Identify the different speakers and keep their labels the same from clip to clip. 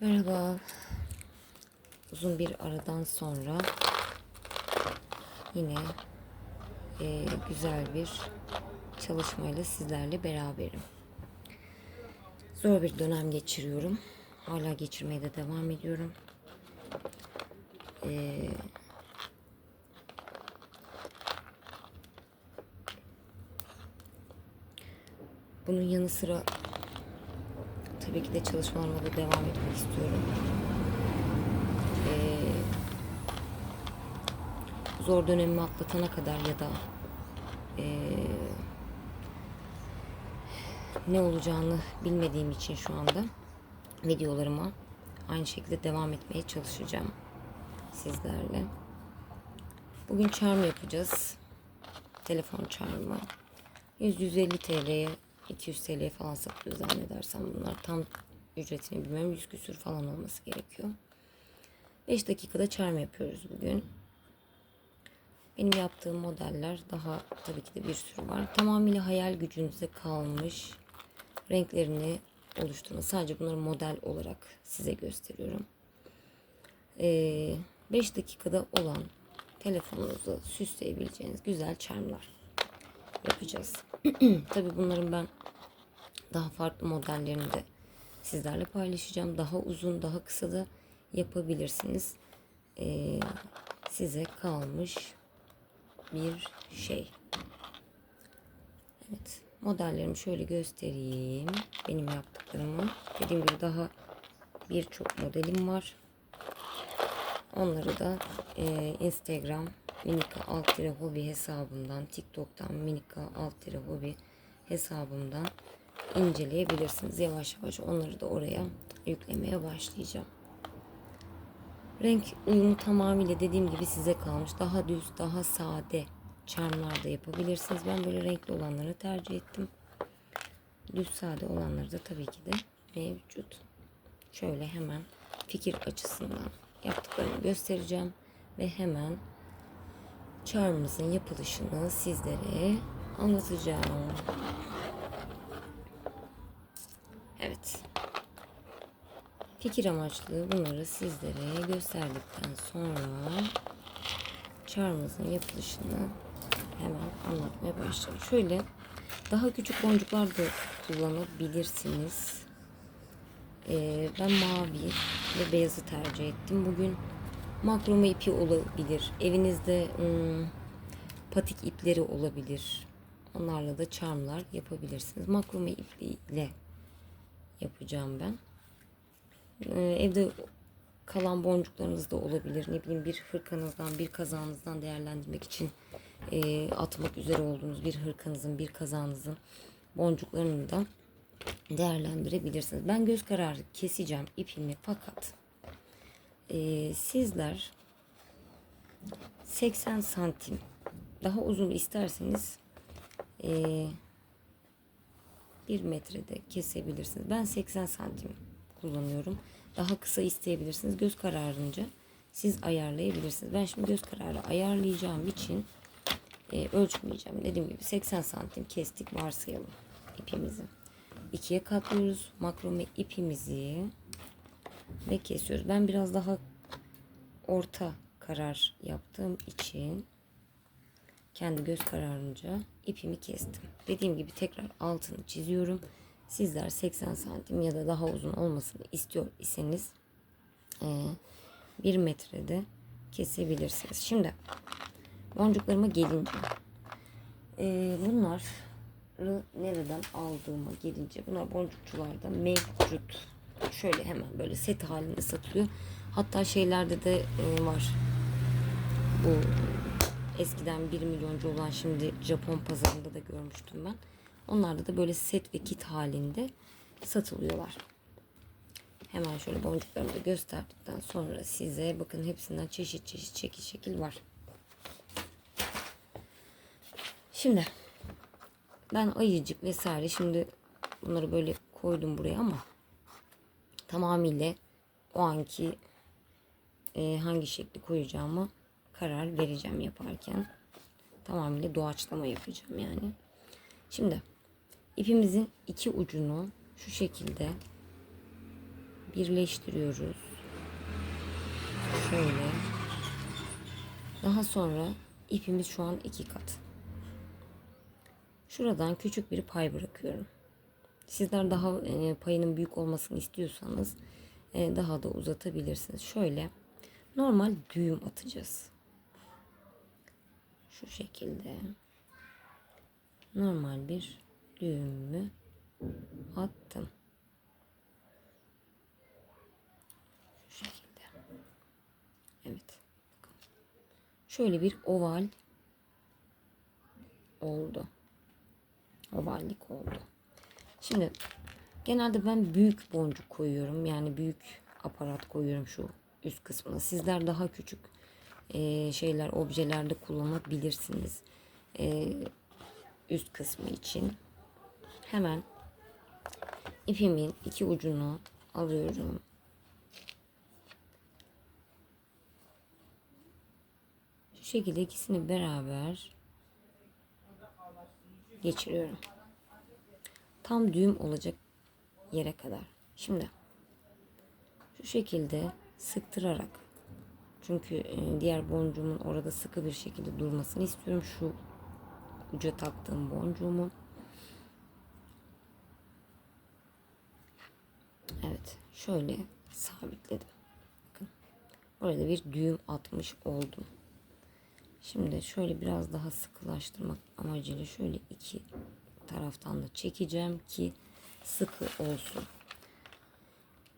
Speaker 1: Merhaba. Uzun bir aradan sonra yine eee, güzel bir çalışmayla sizlerle beraberim. Zor bir dönem geçiriyorum. Hala geçirmeye de devam ediyorum. Eee, bunun yanı sıra tabii ki de çalışmalarıma da devam etmek istiyorum. Ee, zor dönemimi atlatana kadar ya da ee, ne olacağını bilmediğim için şu anda videolarıma aynı şekilde devam etmeye çalışacağım sizlerle. Bugün charm yapacağız. Telefon charmı. 100-150 TL'ye 200 TL'ye falan satılıyor zannedersem bunlar. Tam ücretini bilmiyorum. 100 küsür falan olması gerekiyor. 5 dakikada charm yapıyoruz bugün. Benim yaptığım modeller daha tabii ki de bir sürü var. Tamamıyla hayal gücünüze kalmış renklerini oluşturma. Sadece bunları model olarak size gösteriyorum. 5 dakikada olan telefonunuzu süsleyebileceğiniz güzel charmlar yapacağız. Tabii bunların ben daha farklı modellerini de sizlerle paylaşacağım. Daha uzun, daha kısa da yapabilirsiniz. Ee, size kalmış bir şey. Evet. Modellerimi şöyle göstereyim. Benim yaptıklarımı. Dediğim gibi daha birçok modelim var. Onları da e, Instagram Minika alt hobi hesabından, TikTok'tan Minika alt hobi hesabımdan inceleyebilirsiniz. Yavaş yavaş onları da oraya yüklemeye başlayacağım. Renk uyumu tamamıyla dediğim gibi size kalmış. Daha düz, daha sade charmlar da yapabilirsiniz. Ben böyle renkli olanları tercih ettim. Düz sade olanları da tabii ki de mevcut. Şöyle hemen fikir açısından yaptıklarımı göstereceğim ve hemen charmımızın yapılışını sizlere anlatacağım. Evet. Fikir amaçlı bunları sizlere gösterdikten sonra charmımızın yapılışını hemen anlatmaya başlayalım. Şöyle daha küçük boncuklar da kullanabilirsiniz. Ee, ben mavi ve beyazı tercih ettim. Bugün makrome ipi olabilir. Evinizde ım, patik ipleri olabilir. Onlarla da charmlar yapabilirsiniz. Makrome ipliyle yapacağım ben. Ee, evde kalan boncuklarınız da olabilir. Ne bileyim bir hırkanızdan, bir kazağınızdan değerlendirmek için e, atmak üzere olduğunuz bir hırkanızın, bir kazağınızın boncuklarını da değerlendirebilirsiniz. Ben göz kararı keseceğim ipimi fakat e, sizler 80 santim daha uzun isterseniz e, 1 metrede kesebilirsiniz. Ben 80 santim kullanıyorum. Daha kısa isteyebilirsiniz. Göz kararınca siz ayarlayabilirsiniz. Ben şimdi göz kararı ayarlayacağım için e, ölçmeyeceğim. Dediğim gibi 80 santim kestik varsayalım ipimizi. İkiye katlıyoruz makrome ipimizi ve kesiyoruz. Ben biraz daha orta karar yaptığım için kendi göz kararınca ipimi kestim. Dediğim gibi tekrar altını çiziyorum. Sizler 80 santim ya da daha uzun olmasını istiyor iseniz 1 metrede kesebilirsiniz. Şimdi boncuklarıma gelince e, bunlar nereden aldığıma gelince bunlar boncukçularda mevcut. Şöyle hemen böyle set halinde satılıyor. Hatta şeylerde de e, var. Bu eskiden 1 milyoncu olan şimdi Japon pazarında da görmüştüm ben. Onlarda da böyle set ve kit halinde satılıyorlar. Hemen şöyle boncuklarımı da gösterdikten sonra size bakın hepsinden çeşit çeşit şekil şekil var. Şimdi ben ayıcık vesaire şimdi bunları böyle koydum buraya ama tamamıyla o anki e, hangi şekli koyacağımı karar vereceğim yaparken. Tamamıyla doğaçlama yapacağım yani. Şimdi ipimizin iki ucunu şu şekilde birleştiriyoruz. Şöyle. Daha sonra ipimiz şu an iki kat. Şuradan küçük bir pay bırakıyorum. Sizler daha e, payının büyük olmasını istiyorsanız e, daha da uzatabilirsiniz. Şöyle normal düğüm atacağız. Şu şekilde normal bir düğümü attım. Şu şekilde. Evet. Şöyle bir oval oldu. Ovallik oldu. Şimdi genelde ben büyük boncuk koyuyorum. Yani büyük aparat koyuyorum şu üst kısmına. Sizler daha küçük e, şeyler, objelerde kullanabilirsiniz. E, üst kısmı için. Hemen ipimin iki ucunu alıyorum. Şu şekilde ikisini beraber geçiriyorum. Tam düğüm olacak yere kadar. Şimdi şu şekilde sıktırarak çünkü e, diğer boncuğumun orada sıkı bir şekilde durmasını istiyorum. Şu uca taktığım boncuğumu. Evet. Şöyle sabitledim. Bakın. Orada bir düğüm atmış oldum. Şimdi şöyle biraz daha sıkılaştırmak amacıyla şöyle iki taraftan da çekeceğim ki sıkı olsun.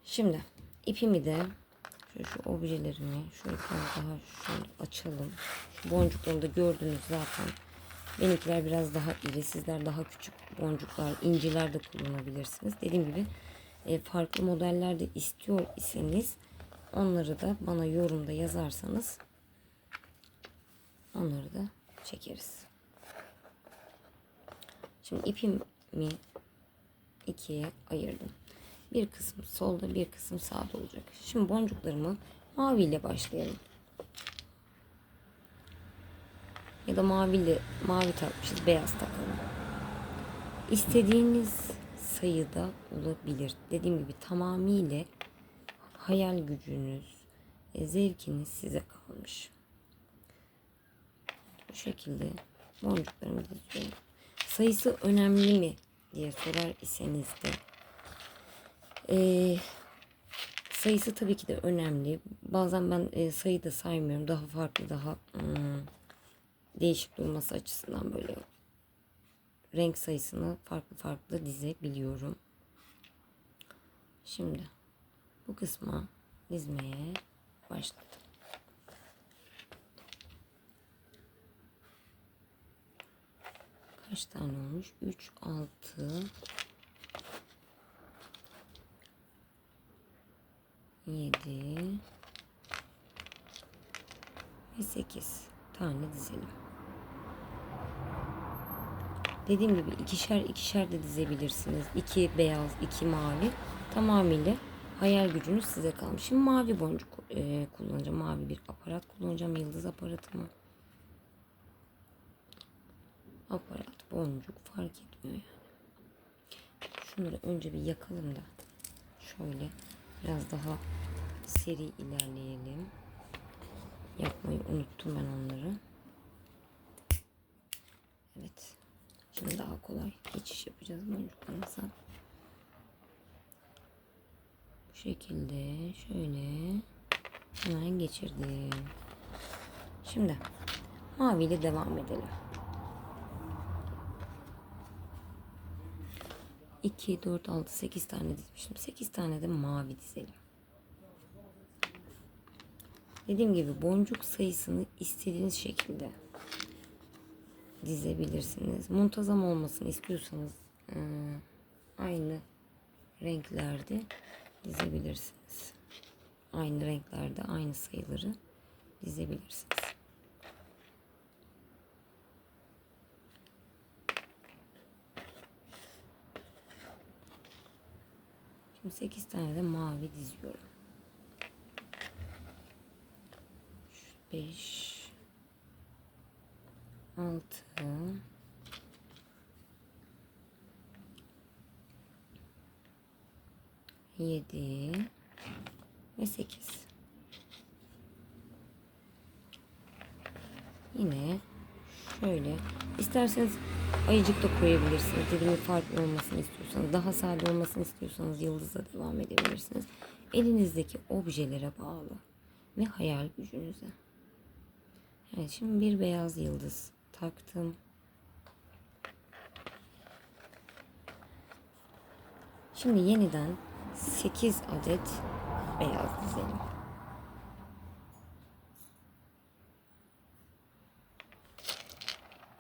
Speaker 1: Şimdi ipimi de şöyle şu objelerimi şöyle biraz daha şöyle açalım. Şu boncuklarını da gördünüz zaten. Benimkiler biraz daha iri. Sizler daha küçük boncuklar, inciler de kullanabilirsiniz. Dediğim gibi e, farklı modeller de istiyor iseniz onları da bana yorumda yazarsanız onları da çekeriz. Şimdi ipimi ikiye ayırdım. Bir kısım solda bir kısım sağda olacak. Şimdi boncuklarımı mavi ile başlayalım. Ya da maviyle mavi takmışız beyaz takalım. İstediğiniz sayıda olabilir. Dediğim gibi tamamıyla hayal gücünüz, zevkiniz size kalmış. Bu şekilde boncuklarımı diziyorum. Sayısı önemli mi diye sorar iseniz de ee, sayısı tabii ki de önemli. Bazen ben e, sayı da saymıyorum. Daha farklı, daha hmm, değişik durması açısından böyle renk sayısını farklı farklı dizebiliyorum. Şimdi bu kısma dizmeye başladım. Kaç tane olmuş? 3, 6, 7 ve 8 tane dizelim. Dediğim gibi ikişer ikişer de dizebilirsiniz. İki beyaz, iki mavi. Tamamıyla hayal gücünüz size kalmış. Şimdi mavi boncuk e, kullanacağım. Mavi bir aparat kullanacağım. Yıldız aparatımı. Aparat, boncuk fark etmiyor yani. Şunları önce bir yakalım da. Şöyle biraz daha seri ilerleyelim. Yapmayı unuttum ben onları. Evet. Şimdi daha kolay geçiş yapacağız boncuklarımıza. Bu şekilde şöyle hemen geçirdim. Şimdi mavi ile devam edelim. 2, 4, 6, 8 tane dizmişim. 8 tane de mavi dizelim. Dediğim gibi boncuk sayısını istediğiniz şekilde dizebilirsiniz. Muntazam olmasını istiyorsanız e, aynı renklerde dizebilirsiniz. Aynı renklerde aynı sayıları dizebilirsiniz. Şimdi 8 tane de mavi diziyorum. 5 6 7 ve 8. Yine şöyle isterseniz ayıcık da koyabilirsiniz. Gibi farklı olmasını istiyorsanız, daha sade olmasını istiyorsanız yıldızla devam edebilirsiniz. Elinizdeki objelere bağlı ve hayal gücünüze. Evet şimdi bir beyaz yıldız taktım. Şimdi yeniden 8 adet beyaz dizelim.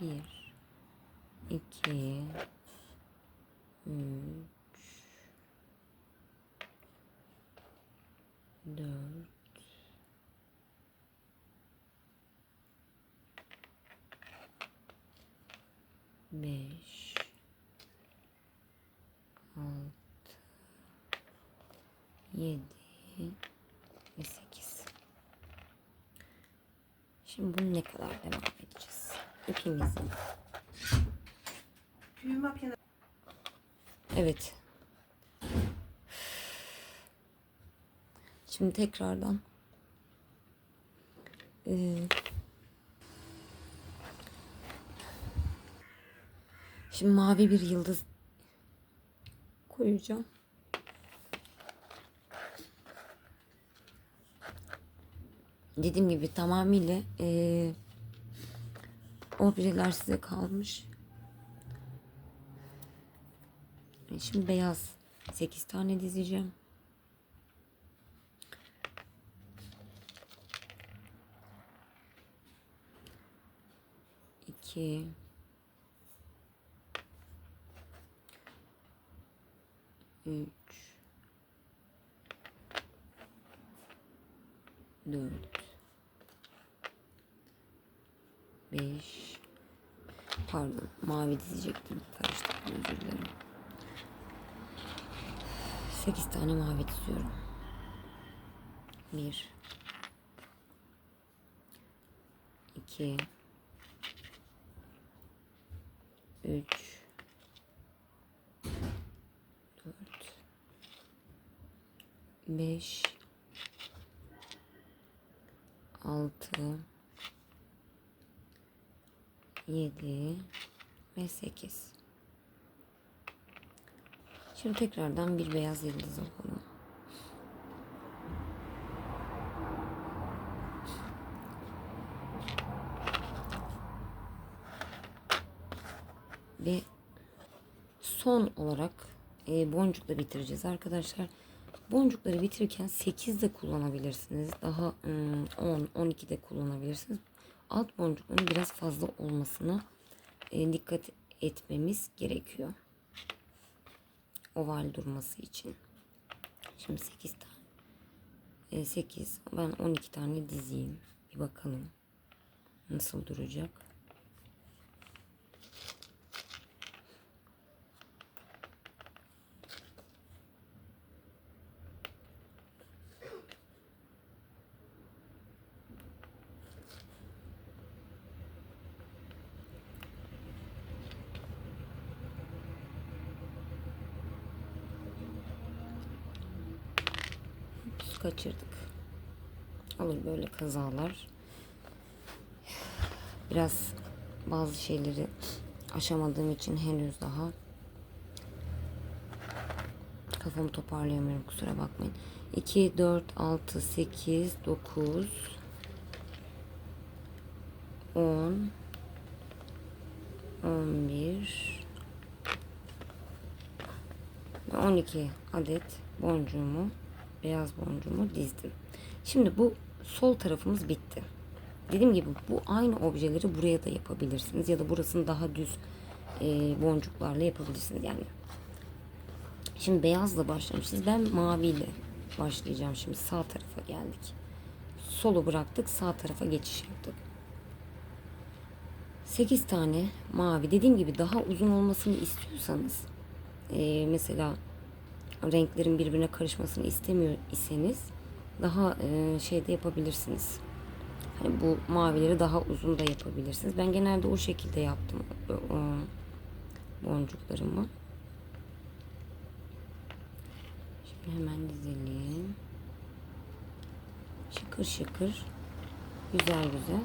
Speaker 1: Bir, iki, üç, dört, beş, altı, yedi. Ve sekiz. Şimdi bunu ne kadar devam edeceğiz? İpimizin Evet. Şimdi tekrardan eee, şimdi mavi bir yıldız koyacağım. Dediğim gibi tamamıyla eee objeler size kalmış. Şimdi beyaz 8 tane dizeceğim. İki. Üç. Dört. Beş. Pardon mavi dizecektim. Karıştırdım özür dilerim. 8 tane mavi diziyorum. 1 2 3 4 5 6 7 ve 8 Şimdi tekrardan bir beyaz yıldız yapalım. Ve son olarak e, boncukla bitireceğiz arkadaşlar. Boncukları bitirirken 8 de kullanabilirsiniz. Daha ım, 10, 12 de kullanabilirsiniz. Alt boncukların biraz fazla olmasına e, dikkat etmemiz gerekiyor oval durması için. Şimdi 8 tane. 8. Ben 12 tane dizeyim. Bir bakalım. Nasıl duracak? Kaçırdık. Olur böyle kazalar. Biraz bazı şeyleri aşamadığım için henüz daha kafamı toparlayamıyorum kusura bakmayın. 2, 4, 6, 8, 9, 10, 11 ve 12 adet boncuğumu beyaz boncuğumu dizdim. Şimdi bu sol tarafımız bitti. Dediğim gibi bu aynı objeleri buraya da yapabilirsiniz ya da burasını daha düz e, boncuklarla yapabilirsiniz yani. Şimdi beyazla başlamışız. Ben maviyle başlayacağım. Şimdi sağ tarafa geldik. Solu bıraktık. Sağ tarafa geçiş yaptık. 8 tane mavi. Dediğim gibi daha uzun olmasını istiyorsanız e, mesela renklerin birbirine karışmasını istemiyor iseniz daha e, şeyde yapabilirsiniz. Hani bu mavileri daha uzun da yapabilirsiniz. Ben genelde o şekilde yaptım o boncuklarımı. Şimdi hemen dizelim. şıkır şıkır güzel güzel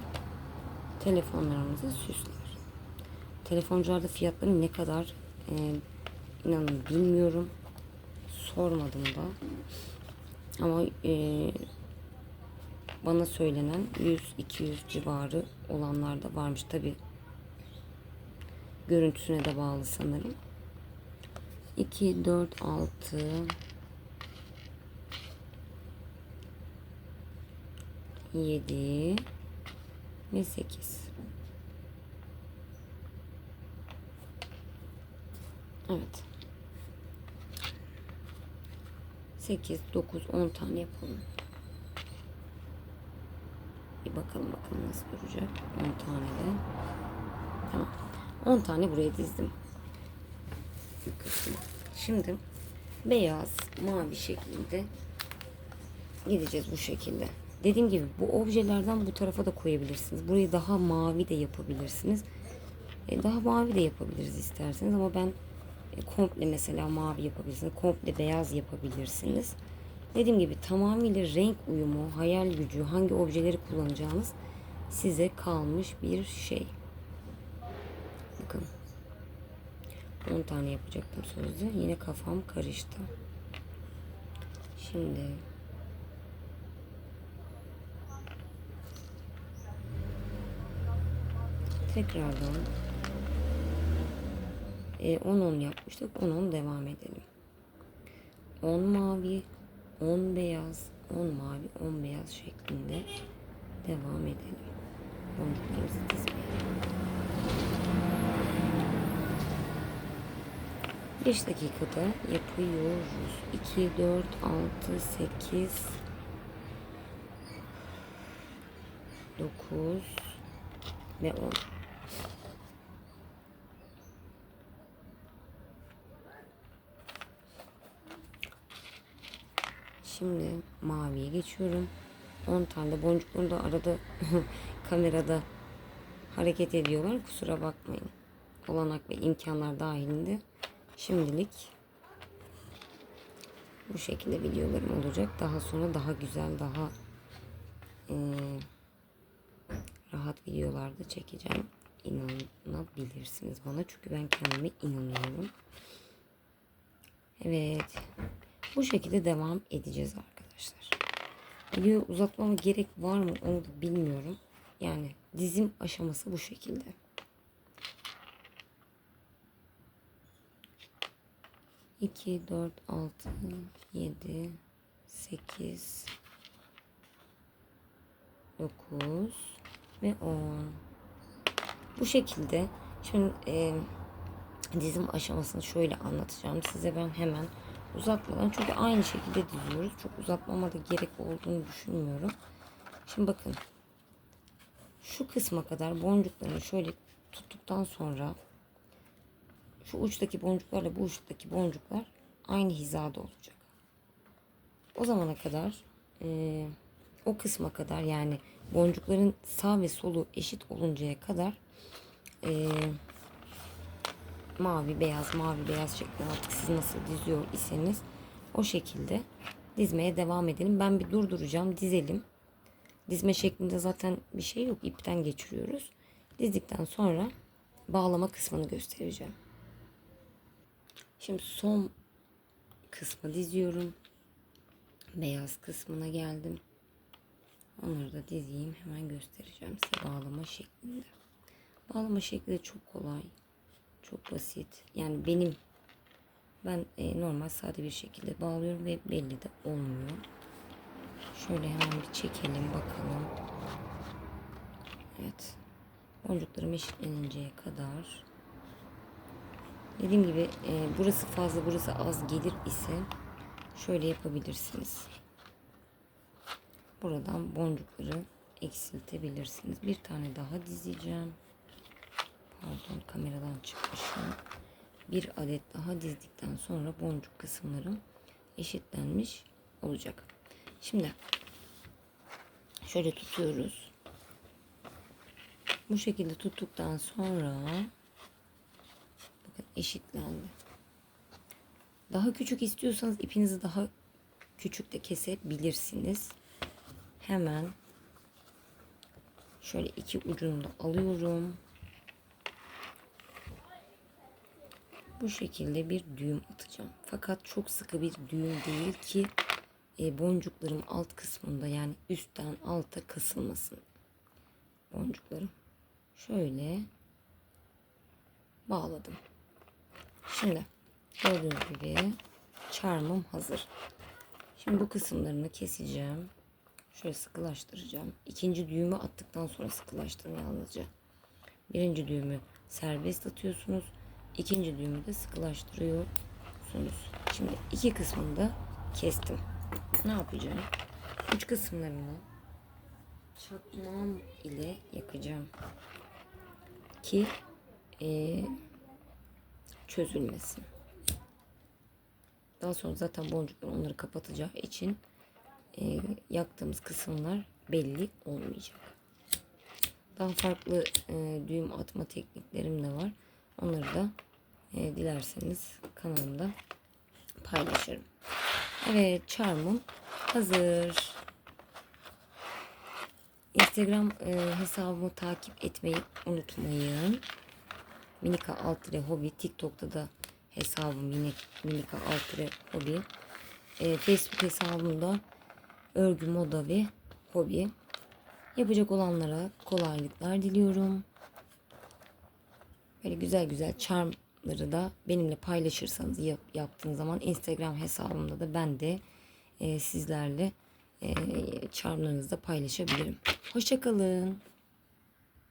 Speaker 1: telefonlarımızı süsler. Telefoncularda fiyatları ne kadar e, inanın bilmiyorum. Sormadım da. Ama e, bana söylenen 100-200 civarı olanlar da varmış. Tabi görüntüsüne de bağlı sanırım. 2, 4, 6 7 ve 8 Evet 8, 9, 10 tane yapalım. Bir bakalım bakalım nasıl duracak. 10 tane de. Tamam. 10 tane buraya dizdim. Şimdi beyaz, mavi şeklinde gideceğiz bu şekilde. Dediğim gibi bu objelerden bu tarafa da koyabilirsiniz. Burayı daha mavi de yapabilirsiniz. E, daha mavi de yapabiliriz isterseniz ama ben komple mesela mavi yapabilirsiniz. Komple beyaz yapabilirsiniz. Dediğim gibi tamamıyla renk uyumu, hayal gücü, hangi objeleri kullanacağınız size kalmış bir şey. Bakın. 10 tane yapacaktım sözde. Yine kafam karıştı. Şimdi tekrardan 10-10 yapmıştık. 10-10 devam edelim. 10 mavi, 10 beyaz, 10 mavi, 10 beyaz şeklinde devam edelim. Boncuklarımızı dizmeye. 5 dakikada yapıyoruz. 2, 4, 6, 8, 9 ve 10. Şimdi maviye geçiyorum. 10 tane de boncukları da arada kamerada hareket ediyorlar. Kusura bakmayın. Olanak ve imkanlar dahilinde şimdilik bu şekilde videolarım olacak. Daha sonra daha güzel, daha e, rahat videolarda çekeceğim. İnanabilirsiniz bana. Çünkü ben kendime inanıyorum. Evet. Bu şekilde devam edeceğiz arkadaşlar. Videoyu uzatmama gerek var mı onu da bilmiyorum. Yani dizim aşaması bu şekilde. İki, dört, altı, yedi, sekiz, dokuz ve on. Bu şekilde şimdi e, dizim aşamasını şöyle anlatacağım size ben hemen uzatmadan çünkü aynı şekilde diziyoruz. Çok uzatmama da gerek olduğunu düşünmüyorum. Şimdi bakın. Şu kısma kadar boncuklarını şöyle tuttuktan sonra şu uçtaki boncuklarla bu uçtaki boncuklar aynı hizada olacak. O zamana kadar e, o kısma kadar yani boncukların sağ ve solu eşit oluncaya kadar e, mavi beyaz mavi beyaz şeklinde artık siz nasıl diziyor iseniz o şekilde dizmeye devam edelim. Ben bir durduracağım dizelim. Dizme şeklinde zaten bir şey yok. ipten geçiriyoruz. Dizdikten sonra bağlama kısmını göstereceğim. Şimdi son kısmı diziyorum. Beyaz kısmına geldim. Onları da dizeyim. Hemen göstereceğim size bağlama şeklinde. Bağlama şekli de çok kolay. Çok basit. Yani benim ben e, normal sade bir şekilde bağlıyorum ve belli de olmuyor. Şöyle hemen bir çekelim bakalım. Evet. Boncuklarım eşitleninceye kadar. Dediğim gibi e, burası fazla burası az gelir ise şöyle yapabilirsiniz. Buradan boncukları eksiltebilirsiniz. Bir tane daha dizeceğim. Pardon kameradan çıkmışım. Bir adet daha dizdikten sonra boncuk kısımlarım eşitlenmiş olacak. Şimdi şöyle tutuyoruz. Bu şekilde tuttuktan sonra bakın eşitlendi. Daha küçük istiyorsanız ipinizi daha küçük de kesebilirsiniz. hemen şöyle iki ucunu da alıyorum. Bu şekilde bir düğüm atacağım. Fakat çok sıkı bir düğüm değil ki e, boncuklarım alt kısmında yani üstten alta kısılmasın. Boncuklarım. Şöyle bağladım. Şimdi gördüğünüz gibi charmım hazır. Şimdi bu kısımlarını keseceğim. Şöyle sıkılaştıracağım. İkinci düğümü attıktan sonra sıkılaştırın yalnızca. Birinci düğümü serbest atıyorsunuz. İkinci düğümü de sıkılaştırıyorsunuz. Şimdi iki kısmını da kestim. Ne yapacağım? Uç kısımlarını çakmağım ile yakacağım. Ki eee, çözülmesin. Daha sonra zaten boncuklar onları kapatacağı için e, yaktığımız kısımlar belli olmayacak. Daha farklı e, düğüm atma tekniklerim de var. Onları da e, dilerseniz kanalımda paylaşırım. Evet charmım hazır. Instagram e, hesabımı takip etmeyi unutmayın. Minika Altıre Hobi. TikTok'ta da hesabım yine Minika Altıre Hobi. E, Facebook hesabımda örgü, moda ve hobi. Yapacak olanlara kolaylıklar diliyorum. Böyle güzel güzel charmları da benimle paylaşırsanız yap, yaptığınız zaman Instagram hesabımda da ben de e, sizlerle e, charmlarınızı da paylaşabilirim. Hoşçakalın.